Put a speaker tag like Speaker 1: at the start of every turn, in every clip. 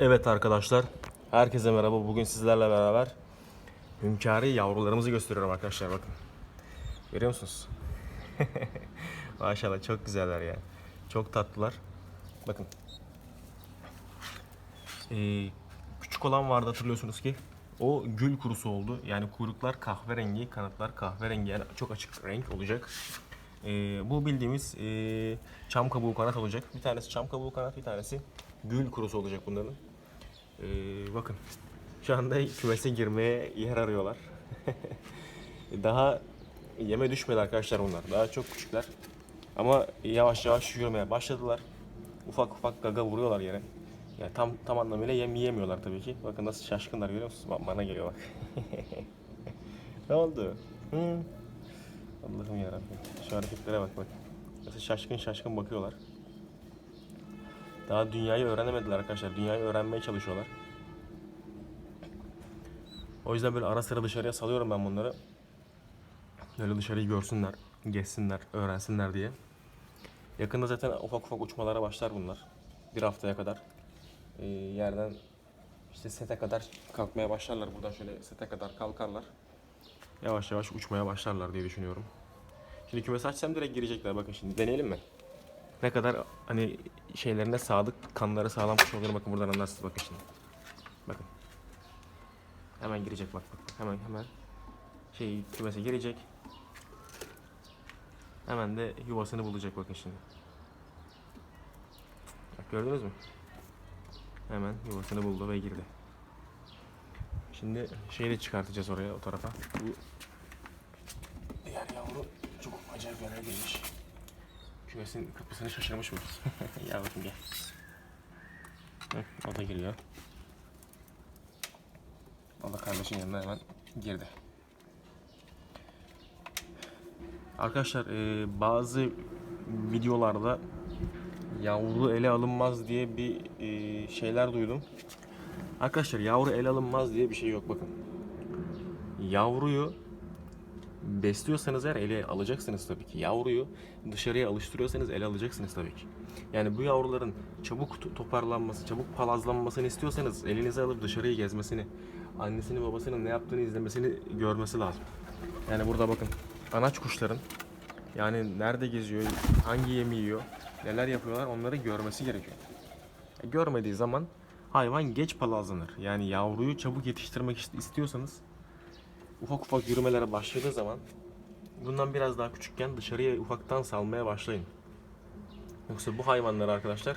Speaker 1: Evet arkadaşlar, herkese merhaba. Bugün sizlerle beraber hünkâri yavrularımızı gösteriyorum arkadaşlar bakın. Görüyor musunuz? Maşallah çok güzeller ya. Çok tatlılar. Bakın. Ee, küçük olan vardı hatırlıyorsunuz ki. O gül kurusu oldu. Yani kuyruklar kahverengi, kanatlar kahverengi. Yani çok açık renk olacak. Ee, bu bildiğimiz ee, çam kabuğu kanat olacak. Bir tanesi çam kabuğu kanat, bir tanesi gül kurusu olacak bunların. Ee, bakın şu anda kümese girmeye yer arıyorlar. Daha yeme düşmedi arkadaşlar bunlar. Daha çok küçükler. Ama yavaş yavaş yürümeye başladılar. Ufak ufak gaga vuruyorlar yere. Yani tam tam anlamıyla yem yiyemiyorlar tabii ki. Bakın nasıl şaşkınlar görüyor musunuz? Bana geliyor bak. ne oldu? Hı? Allah'ım yarabbim. Şu hareketlere bak bak. Nasıl şaşkın şaşkın bakıyorlar. Daha dünyayı öğrenemediler arkadaşlar. Dünyayı öğrenmeye çalışıyorlar. O yüzden böyle ara sıra dışarıya salıyorum ben bunları. Böyle dışarıyı görsünler, gezsinler, öğrensinler diye. Yakında zaten ufak ufak uçmalara başlar bunlar. Bir haftaya kadar. Ee, yerden işte sete kadar kalkmaya başlarlar. Buradan şöyle sete kadar kalkarlar. Yavaş yavaş uçmaya başlarlar diye düşünüyorum. Şimdi kümesi açsam direkt girecekler. Bakın şimdi deneyelim mi? Ne kadar hani şeylerine sadık, kanları sağlam kuş olduğunu bakın buradan anlarsınız bakın şimdi. Bakın. Hemen girecek bak bak. Hemen hemen şey kümese girecek. Hemen de yuvasını bulacak bakın şimdi. Bak gördünüz mü? Hemen yuvasını buldu ve girdi. Şimdi şeyi de çıkartacağız oraya o tarafa. Bu diğer yavru çok acayip yere gelmiş. Kümesin kapısını şaşırmış mı? ya bakın gel. Heh, o da giriyor. O da kardeşin yanına hemen girdi. Arkadaşlar e, bazı videolarda yavru ele alınmaz diye bir e, şeyler duydum. Arkadaşlar yavru ele alınmaz diye bir şey yok bakın. Yavruyu besliyorsanız eğer ele alacaksınız tabii ki. Yavruyu dışarıya alıştırıyorsanız ele alacaksınız tabii ki. Yani bu yavruların çabuk to- toparlanması, çabuk palazlanmasını istiyorsanız elinize alıp dışarıyı gezmesini, annesini babasının ne yaptığını izlemesini görmesi lazım. Yani burada bakın anaç kuşların yani nerede geziyor, hangi yemi yiyor, neler yapıyorlar onları görmesi gerekiyor. E, görmediği zaman hayvan geç palazlanır. Yani yavruyu çabuk yetiştirmek ist- istiyorsanız ufak ufak yürümelere başladığı zaman bundan biraz daha küçükken dışarıya ufaktan salmaya başlayın. Yoksa bu hayvanları arkadaşlar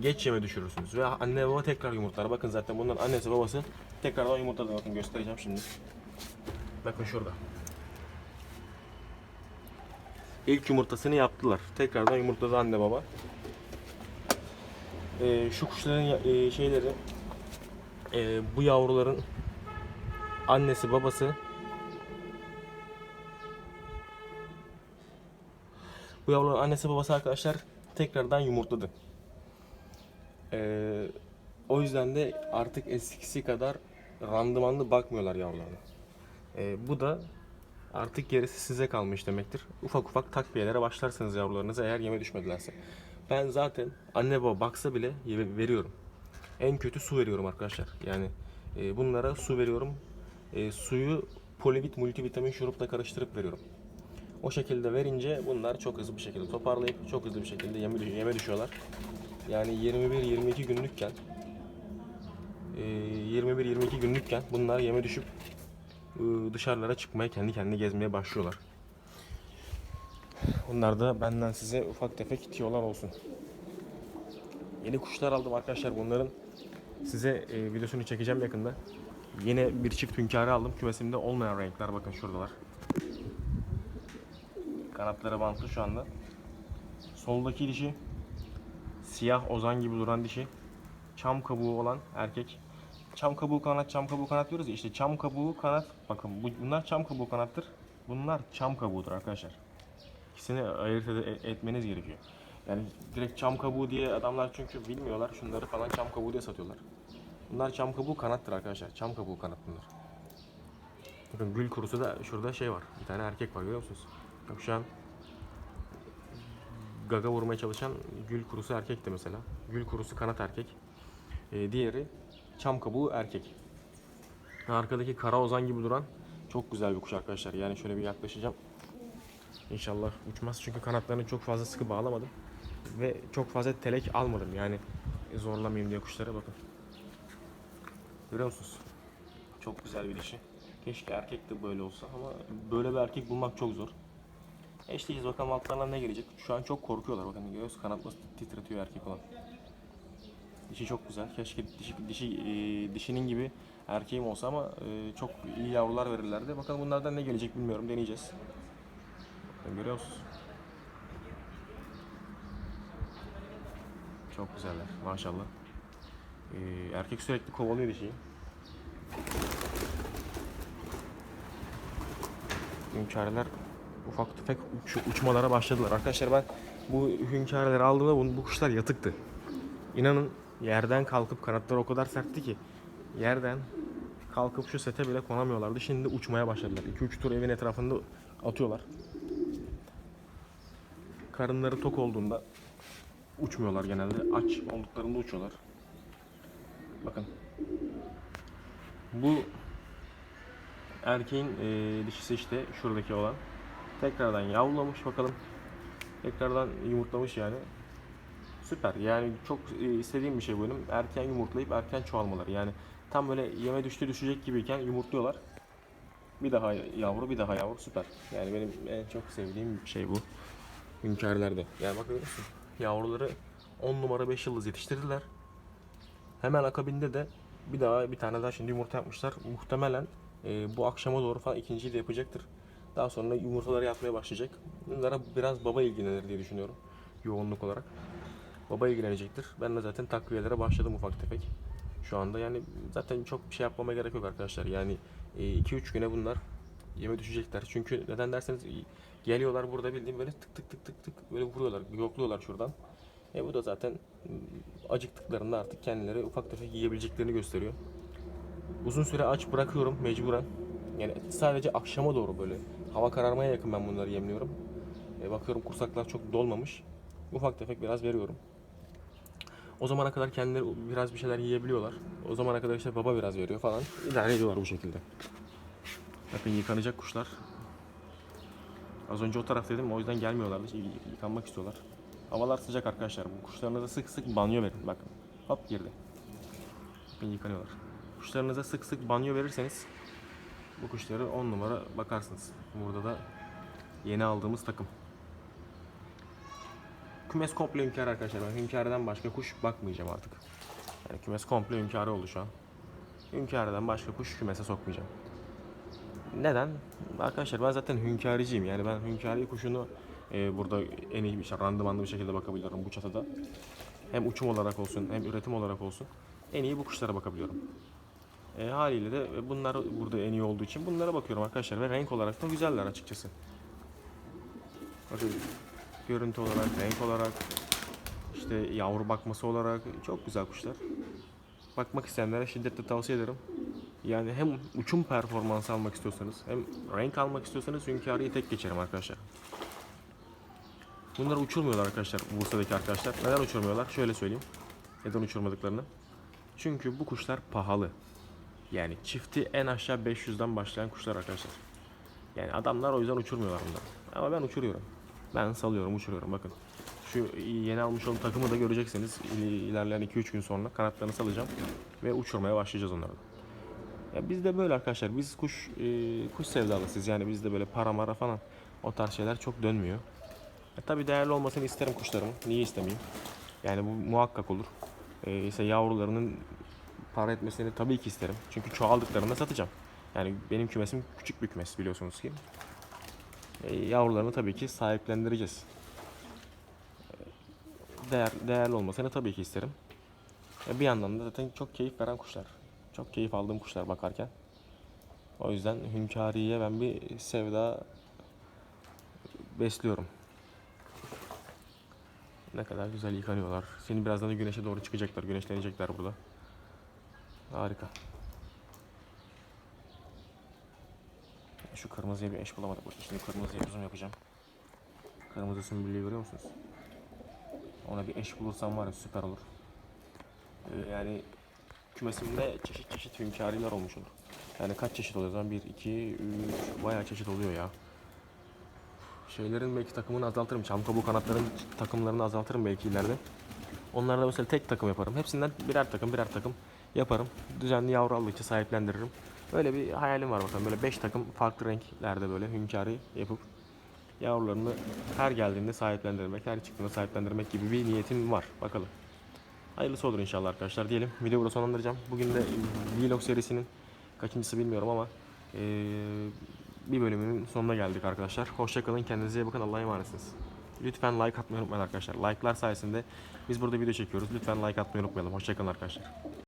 Speaker 1: geç yeme düşürürsünüz ve anne baba tekrar yumurtlar. Bakın zaten bunların annesi babası tekrardan yumurtladı. Bakın göstereceğim şimdi. Bakın şurada. İlk yumurtasını yaptılar. Tekrardan yumurtladı anne baba. Ee, şu kuşların e, şeyleri e, bu yavruların annesi babası bu yavruların annesi babası arkadaşlar tekrardan yumurtladı. Ee, o yüzden de artık eskisi kadar randımanlı bakmıyorlar yavrularına. Ee, bu da artık gerisi size kalmış demektir. Ufak ufak takviyelere başlarsınız yavrularınıza eğer yeme düşmedilerse. Ben zaten anne baba baksa bile veriyorum. En kötü su veriyorum arkadaşlar. Yani e, bunlara su veriyorum. E, suyu polivit multivitamin şurupla karıştırıp veriyorum. O şekilde verince bunlar çok hızlı bir şekilde toparlayıp çok hızlı bir şekilde yeme, yeme düşüyorlar. Yani 21-22 günlükken e, 21-22 günlükken bunlar yeme düşüp e, dışarılara çıkmaya kendi kendine gezmeye başlıyorlar. Bunlar da benden size ufak tefek tiyolar olsun. Yeni kuşlar aldım arkadaşlar bunların size e, videosunu çekeceğim yakında. Yine bir çift hünkârı aldım. Kümesimde olmayan renkler bakın şuradalar. Kanatları bantlı şu anda. Soldaki dişi siyah ozan gibi duran dişi. Çam kabuğu olan erkek. Çam kabuğu kanat, çam kabuğu kanat diyoruz ya işte çam kabuğu kanat. Bakın bu, bunlar çam kabuğu kanattır. Bunlar çam kabuğudur arkadaşlar. İkisini ayırt ede- etmeniz gerekiyor. Yani direkt çam kabuğu diye adamlar çünkü bilmiyorlar. Şunları falan çam kabuğu diye satıyorlar. Bunlar çam kabuğu kanattır arkadaşlar. Çam kabuğu kanat bunlar. Bakın gül kurusu da şurada şey var. Bir tane erkek var görüyor musunuz? Bak şu an gaga vurmaya çalışan gül kurusu erkekti mesela. Gül kurusu kanat erkek. E, diğeri çam kabuğu erkek. Arkadaki kara ozan gibi duran çok güzel bir kuş arkadaşlar. Yani şöyle bir yaklaşacağım. İnşallah uçmaz çünkü kanatlarını çok fazla sıkı bağlamadım. Ve çok fazla telek almadım yani zorlamayayım diye kuşlara bakın. Görüyor musunuz? Çok güzel bir dişi. Keşke erkek de böyle olsa ama böyle bir erkek bulmak çok zor. Eşliyiz bakalım altlarından ne gelecek. Şu an çok korkuyorlar bakın görüyoruz kanat nasıl titretiyor erkek olan. Dişi çok güzel. Keşke dişi, dişi e, dişinin gibi erkeğim olsa ama e, çok iyi yavrular verirlerdi. Bakalım bunlardan ne gelecek bilmiyorum. Deneyeceğiz. Bakın görüyor musunuz? Çok güzeller maşallah. E, erkek sürekli kovalıyor dişiyi. Hünkârlar ufak tefek uç- uçmalara başladılar. Arkadaşlar ben bu hünkârları aldığımda bu, bu kuşlar yatıktı. İnanın yerden kalkıp kanatları o kadar sertti ki yerden kalkıp şu sete bile konamıyorlardı. Şimdi uçmaya başladılar. 2-3 tur evin etrafında atıyorlar. Karınları tok olduğunda uçmuyorlar genelde. Aç olduklarında uçuyorlar. Bakın. Bu erkeğin e, dişisi işte şuradaki olan. Tekrardan yavrulamış bakalım. Tekrardan yumurtlamış yani. Süper. Yani çok e, istediğim bir şey benim. Erken yumurtlayıp erken çoğalmaları. Yani tam böyle yeme düştü düşecek gibiyken yumurtluyorlar. Bir daha yavru, bir daha yavru. Süper. Yani benim en çok sevdiğim şey bu. Hünkârlarda. Yani bak görüyor musun? Yavruları 10 numara 5 yıldız yetiştirdiler. Hemen akabinde de bir daha bir tane daha şimdi yumurta yapmışlar. Muhtemelen e, bu akşama doğru falan ikinciyi de yapacaktır. Daha sonra yumurtaları yatmaya başlayacak. Bunlara biraz baba ilgilenir diye düşünüyorum. Yoğunluk olarak. Baba ilgilenecektir. Ben de zaten takviyelere başladım ufak tefek. Şu anda yani zaten çok bir şey yapmama gerek yok arkadaşlar. Yani 2-3 güne bunlar yeme düşecekler. Çünkü neden derseniz geliyorlar burada bildiğim böyle tık tık tık tık tık böyle vuruyorlar, yokluyorlar şuradan. E bu da zaten acıktıklarında artık kendileri ufak tefek yiyebileceklerini gösteriyor. Uzun süre aç bırakıyorum mecburen. Yani sadece akşama doğru böyle hava kararmaya yakın ben bunları yemliyorum. E bakıyorum kursaklar çok dolmamış. Ufak tefek biraz veriyorum. O zamana kadar kendileri biraz bir şeyler yiyebiliyorlar. O zamana kadar işte baba biraz veriyor falan. İdare ediyorlar bu şekilde. Bakın yıkanacak kuşlar. Az önce o taraftaydım o yüzden gelmiyorlardı. Yıkanmak istiyorlar. Havalar sıcak arkadaşlar. Bu kuşlarınıza sık sık banyo verin. Bakın. Hop girdi. Bakın yıkanıyorlar. Kuşlarınıza sık sık banyo verirseniz bu kuşları 10 numara bakarsınız. Burada da yeni aldığımız takım. Kümes komple hünkâr arkadaşlar. Ben hünkârdan başka kuş bakmayacağım artık. Yani kümes komple hünkârı oldu şu an. Hünkârdan başka kuş kümese sokmayacağım. Neden? Arkadaşlar ben zaten hünkâriciyim. Yani ben hünkâri kuşunu e, burada en iyi bir şey, randımanlı bir şekilde bakabiliyorum bu çatıda. Hem uçum olarak olsun hem üretim olarak olsun. En iyi bu kuşlara bakabiliyorum. E, haliyle de bunlar burada en iyi olduğu için bunlara bakıyorum arkadaşlar. Ve renk olarak da güzeller açıkçası. Bakın görüntü olarak, renk olarak, işte yavru bakması olarak çok güzel kuşlar. Bakmak isteyenlere şiddetle tavsiye ederim. Yani hem uçum performansı almak istiyorsanız hem renk almak istiyorsanız Hünkârı'yı tek geçerim arkadaşlar. Bunları uçurmuyorlar arkadaşlar Bursa'daki arkadaşlar. Neden uçurmuyorlar? Şöyle söyleyeyim. Neden uçurmadıklarını. Çünkü bu kuşlar pahalı. Yani çifti en aşağı 500'den başlayan kuşlar arkadaşlar. Yani adamlar o yüzden uçurmuyorlar bunları. Ama ben uçuruyorum. Ben salıyorum, uçuruyorum. Bakın. Şu yeni almış olduğum takımı da göreceksiniz. İl- ilerleyen 2-3 gün sonra kanatlarını salacağım ve uçurmaya başlayacağız onları. Ya biz de böyle arkadaşlar. Biz kuş e, kuş sevdalısıyız. Yani bizde böyle para mara falan o tarz şeyler çok dönmüyor. E, tabii değerli olmasını isterim kuşlarımın. Niye istemeyeyim? Yani bu muhakkak olur. E, ise yavrularının para etmesini tabii ki isterim. Çünkü çoğaldıklarında satacağım. Yani benim kümesim küçük bir kümes biliyorsunuz ki. E, yavrularını tabii ki sahiplendireceğiz. E, Değer, değerli olmasını tabii ki isterim. E, bir yandan da zaten çok keyif veren kuşlar. Çok keyif aldığım kuşlar bakarken. O yüzden Hünkâri'ye ben bir sevda besliyorum. Ne kadar güzel yıkanıyorlar. Şimdi birazdan da güneşe doğru çıkacaklar. Güneşlenecekler burada. Harika. Şu kırmızıya bir eş bulamadık. Şimdi kırmızıya uzun yapacağım. Kırmızı sümbüllüğü görüyor musunuz? Ona bir eş bulursam var ya süper olur. Ee, yani kümesimde çeşit çeşit hünkâriler olmuş olur. Yani kaç çeşit oluyor o zaman? 1, 2, 3, bayağı çeşit oluyor ya. Şeylerin belki takımını azaltırım. Çam kabuğu kanatların takımlarını azaltırım belki ileride. Onlarda mesela tek takım yaparım. Hepsinden birer takım birer takım yaparım. Düzenli yavru aldıkça sahiplendiririm. Böyle bir hayalim var bakalım. Böyle 5 takım farklı renklerde böyle hünkârı yapıp yavrularını her geldiğinde sahiplendirmek, her çıktığında sahiplendirmek gibi bir niyetim var. Bakalım. Hayırlısı olur inşallah arkadaşlar diyelim. Videoyu burada sonlandıracağım. Bugün de vlog serisinin kaçıncısı bilmiyorum ama eee, bir bölümünün sonuna geldik arkadaşlar. Hoşçakalın. Kendinize iyi bakın. Allah'a emanetsiniz. Lütfen like atmayı unutmayın arkadaşlar. Like'lar sayesinde biz burada video çekiyoruz. Lütfen like atmayı unutmayalım. Hoşçakalın arkadaşlar.